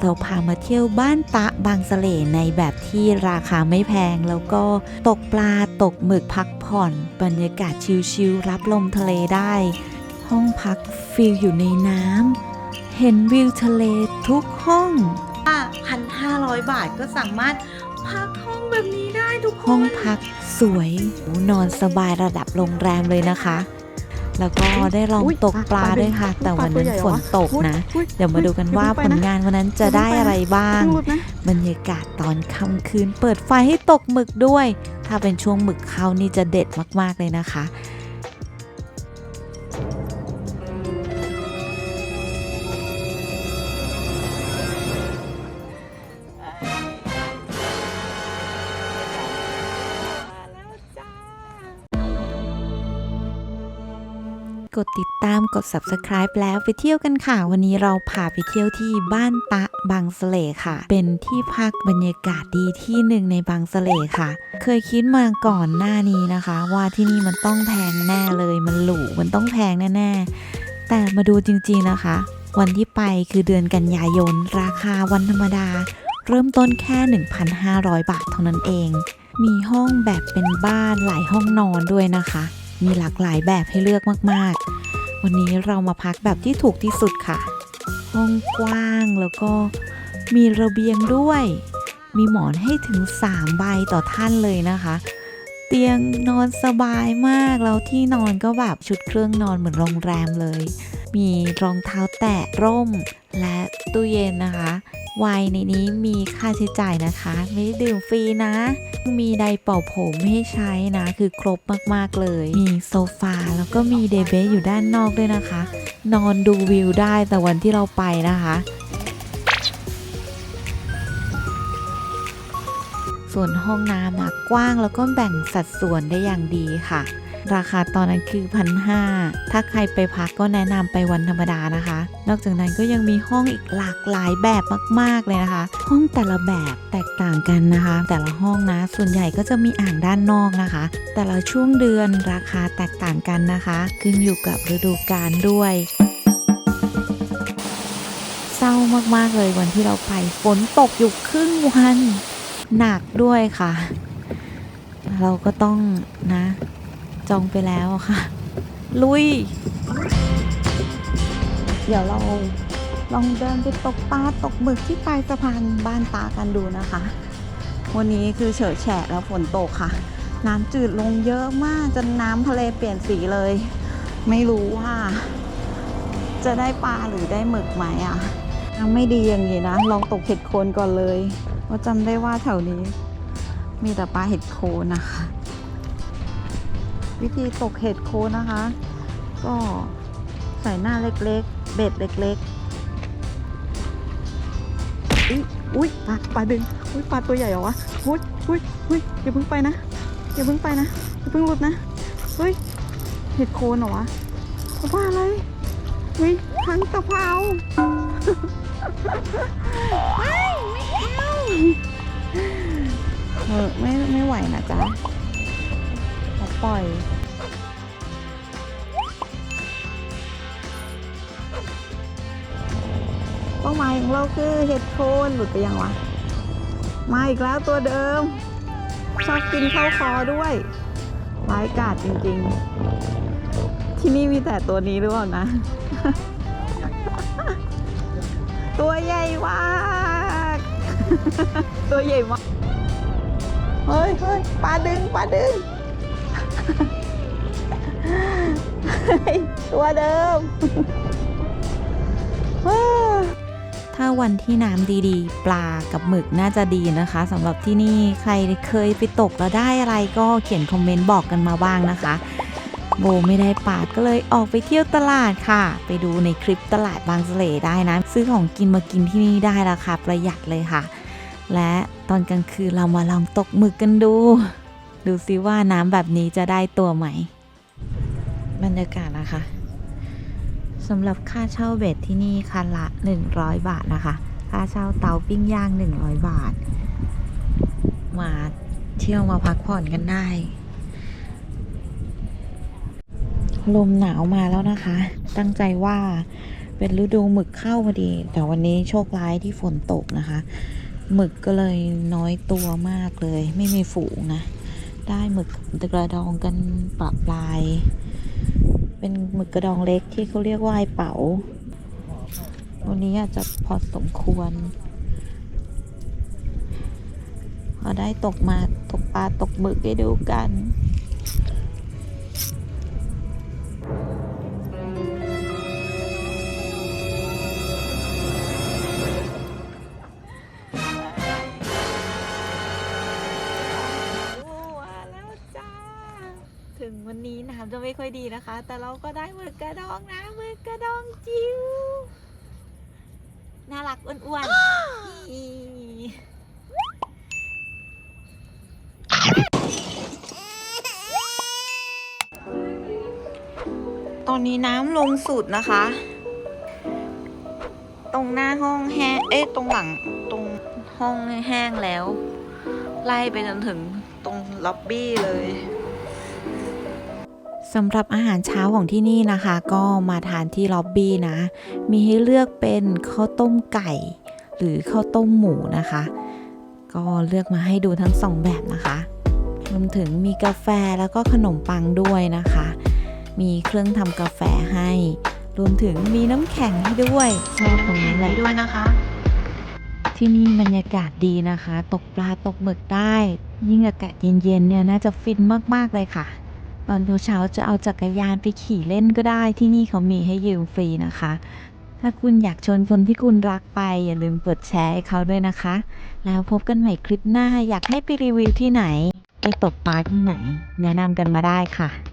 เราพามาเที่ยวบ้านตะบางสะเลในแบบที่ราคาไม่แพง แล้วก็ตกปลาตกหมึกพักผ่อน บรรยากาศชิลๆรับลมทะเลได้ ห้องพักฟิลอยู่ในน้ำเห็นวิวทะเลทุกห้องพันห้าร้อยบาทก็สามารถพักห้องแบบนี้ได้ทุกห้องพักสวย นอนสบายระดับโรงแรมเลยนะคะ แล้วก็ได้ลองอุ๊ยตกปลาปลาดึงด้วยค่ะ แต่วันนั้นปลาตัวใหญ่เหรฝอนตกนะอุ๊เดี๋ยวมาดูกันว่าอย่ผเพิ่ลงไปนะงานวันนั้นจะได้อะไรบ้างเพิ่งหลุดนะบรรยากาศตอนค่ำคืน เปิดไฟให้ตกหมึกด้วย ถ้าเป็นช่วงหมึกเข้านี่จะเด็ดมากๆเลยนะคะ กดติดตามกด subscribe แล้วไปเที่ยวกันค่ะ วันนี้เราพาไปเที่ยวที่บ้านตะบางสะเลค่ะ เป็นที่พักบรรยากาศดีที่หนึ่งในบางสะเลค่ะ เคยคิดมาก่อนหน้านี้นะคะ ว่าที่นี่มันต้องแพงแน่เลยมันหรูมันต้องแพงแน่ๆแต่มาดูจริงๆนะคะ วันที่ไปคือเดือนกันยายน ราคาวันธรรมดา เริ่มต้นแค่ 1,500 บาทเท่านั้นเองมีห้องแบบเป็นบ้านหลายห้องนอนด้วยนะคะ มีหลากหลายแบบให้เลือกมากๆ วันนี้เรามาพักแบบที่ถูกที่สุดค่ะ ห้องกว้างแล้วก็มีระเบียงด้วย มีหมอนให้ถึง 3 ใบต่อท่านเลยนะคะ เตียงนอนสบายมาก แล้วที่นอนก็แบบชุดเครื่องนอนเหมือนโรงแรมเลย มีรองเท้าแตะร่มและตู้เย็นนะคะ ไวน์ในนี้มีค่าใช้จ่ายนะคะ ไม่ได้ดื่มฟรีนะ มีไดร์เป่าผมให้ใช้นะ คือครบมากๆเลย มีโซฟาแล้วก็มีเดเบสอยู่ด้านนอกด้วยนะคะ นอนดูวิวได้แต่วันที่เราไปนะคะส่วนห้องน้ำกว้างแล้วก็แบ่งสัดส่วนได้อย่างดีค่ะ ราคาตอนนั้นคือพันห้าถ้าใครไปพักก็แนะนำไปวันธรรมดานะคะ นอกจากนั้นก็ยังมีห้องอีกหลากหลายแบบมาก ๆ เลยนะคะ ห้องแต่ละแบบแตกต่างกันนะคะ แต่ละห้องนะ ส่วนใหญ่ก็จะมีอ่างด้านนอกนะคะ แต่ละช่วงเดือนราคาแตกต่างกันนะคะ ขึ้นอยู่กับฤดูกาลด้วยเศร้ามาก ๆ เลยวันที่เราไปฝนตกอยู่ครึ่งวัน หนักด้วยค่ะ เราก็ต้องนะ จองไปแล้วค่ะ ลุย เดี๋ยวเราลองเดินไปตกปลาตกหมึกที่ปลายสะพานบ้านตากันดูนะคะ วันนี้คือเฉอะแฉะแล้วฝนตกค่ะ น้ำจืดลงเยอะมากจนน้ำทะเลเปลี่ยนสีเลย ไม่รู้ว่า จะได้ปลาหรือได้หมึกไหมอะยังไม่ดีอย่างนี้นะ ลองตกเห็ดโคนก่อนเลยว่าจำได้ว่าแถวนี้ มีแต่ปลาเห็ดโคนนะคะ วิธีตกเห็ดโคนนะคะ ก็ใส่หน้าเล็กๆ เบ็ดเล็กๆ อุ๊ยอุ๊ยปลาปลาดึงอุ๊ยปลาตัวใหญ่เหรอวะอุ๊ยอุ๊ยอุ๊ยอย่าเพิ่งไปนะอย่าเพิ่งไปนะอย่าเพิ่งหลุดนะเฮ้ยเห็ดโคนเหรอวะปลาอะไรเฮ้ยทั้งตะเภาไม่ไม่เอาเออไม่ไม่ไหวนะจ๊ะ ปล่อย เป้าหมายของเราคือเห็ดโคนหลุดไปยังวะ มาอีกแล้วตัวเดิม ชอบกินข้าวคอด้วยร้ายกาจจริงๆ ที่นี่มีแต่ตัวนี้หรือเปล่านะ ตัวใหญ่มาก ตัวใหญ่มาก เฮ้ยเฮ้ยปลาดึงปลาดึง ตัวเดิม ถ้าวันที่น้ำดีๆ ปลากับหมึกน่าจะดีนะคะสำหรับที่นี่ใครเคยไปตกแล้วได้อะไรก็เขียนคอมเมนต์บอกกันมาบ้างนะคะ โบไม่ได้ปลาก็เลยออกไปเที่ยวตลาดค่ะ ไปดูในคลิปตลาดบางสะเลได้นะ ซื้อของกินมากินที่นี่ได้ราคาประหยัดเลยค่ะ และตอนกลางคืนเรามาลองตกหมึกกันดู ดูซิว่าน้ำแบบนี้จะได้ตัวไหม บรรยากาศนะคะสำหรับค่าเช่าเบ็ดที่นี่คันละ 100 บาทนะคะ ค่าเช่าเตาปิ้งย่าง 100 บาท มาเที่ยวมาพักผ่อนกันได้ ลมหนาวมาแล้วนะคะ ตั้งใจว่าเป็นฤดูหมึกเข้าพอดี แต่วันนี้โชคร้ายที่ฝนตกนะคะ หมึกก็เลยน้อยตัวมากเลย ไม่มีฝูงนะ ได้หมึกกระดองกันปรับปลาย เป็นหมึกกระดองเล็กที่เขาเรียกว่าไอเป๋า วันนี้อาจจะพอสมควร พอได้ตกมาตกปลาตกหมึกให้ดูกัน นนี้น้ำจะไม่ค่อยดีนะคะ แต่เราก็ได้หมึกกระดองนะหมึกกระดองจิ๋วน่ารักอ้วนๆอีตอนนี้น้ำลงสุดนะคะ ตรงหน้าห้องแห้ง เอ๊ะตรงหลัง ตรงห้องแห้งแล้ว ไล่ไปจนถึงตรงล็อบบี้เลย สำหรับอาหารเช้าของที่นี่นะคะ ก็มาทานที่ล็อบบี้นะ มีให้เลือกเป็นข้าวต้มไก่ หรือข้าวต้มหมูนะคะ ก็เลือกมาให้ดูทั้งสองแบบนะคะรวมถึงมีกาแฟแล้วก็ขนมปังด้วยนะคะ มีเครื่องทำกาแฟให้ รวมถึงมีน้ำแข็งให้ด้วยชอบตรงนี้เลยด้วยนะคะ ที่นี่บรรยากาศดีนะคะ ตกปลาตกหมึกได้ ยิ่งอากาศเย็นๆเนี่ยน่าจะฟินมากๆเลยค่ะ ตอนเช้าจะเอาจักรยานไปขี่เล่นก็ได้ที่นี่เขามีให้ยืมฟรีนะคะ ถ้าคุณอยากชวนคนที่คุณรักไป อย่าลืมกดแชร์ให้เขาด้วยนะคะ แล้วพบกันใหม่คลิปหน้าอยากให้ไปรีวิวที่ไหน ไปตกปลาที่ไหน แนะนำกันมาได้ค่ะ